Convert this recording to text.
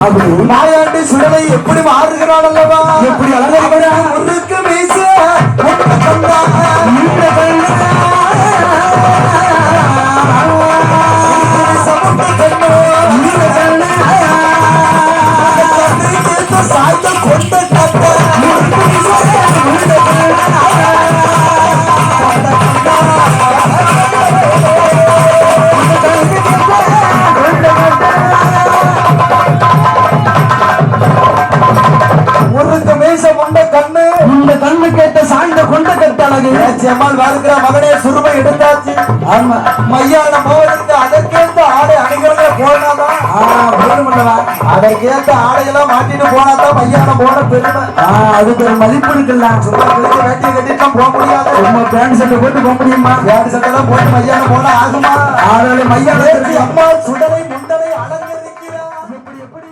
மாயாண்டி சுடலை எப்படி மாறுகிறான் அல்லவா எப்படி அழகா முன்னுக்கு மீச முன்ன கண்டா மீச முன்ன கண்ணு. இந்த கண்ணு கேட்ட சாய்ந்த கொண்ட கட்ட அழகு அம்மாள் வாழ்க்கிற மகனே சுருமை எடுத்தாச்சு. ஆமா. மையான மோகனுக்கு அதற்கேற்ற ஆடை அணிகளை போனாதான் அதற்கேற்ற ஆடையெல்லாம் மாட்டிட்டு போனாதான் மையான போன பெருமை? அதுக்கு ஒரு மதிப்பு இருக்குல்ல? சும்மா கிழிச்சு வேட்டியை கட்டிட்டுலாம் போக முடியாது. சும்மா பேண்ட் சட்டை போட்டு போக முடியுமா? வேறு சட்டெல்லாம் போட்டு மையான போன ஆகுமா? ஆளாளு மையா ஏற்றி அம்மா சுடலை